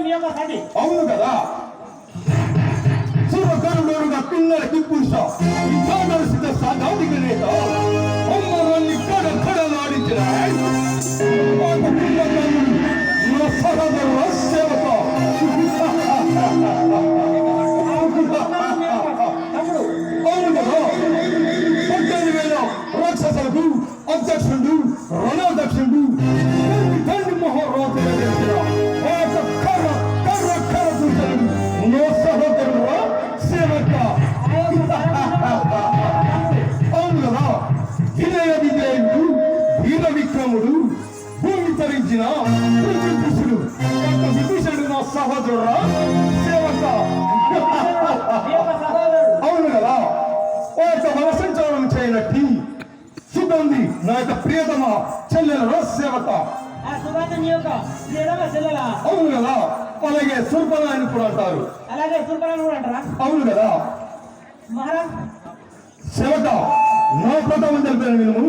మీ యొక్క సతి అవును కదా శుభకరుడుగా పిల్లల కిప్పుష విధానరసిత సాధాతిక నేత అమ్మరాన్ని కడ కడలాడించిన ఒక పిల్లగాడు నా సహోదరు సేవక తమ్ముడు అవును కదా పద్దెనిమిది వేల రాక్షసులకు అధ్యక్షుడు విక్రముడు భూమి తరించిన యొక్క విభీషణుడు నా సహోదరుడు? సేవక అవును కదా? ఓ యొక్క వనసంచారం చేయనట్టి సుగంధి నా యొక్క ప్రియతమ చెల్లెల సేవత అవును కదా? అలాగే సుర్పల అని కూడా అంటారు. అలాగే సుల్పలను కూడా అంటారా? అవును కదా? మహారాజ్? సేవక నా ప్రథమ తెలిపిన నేను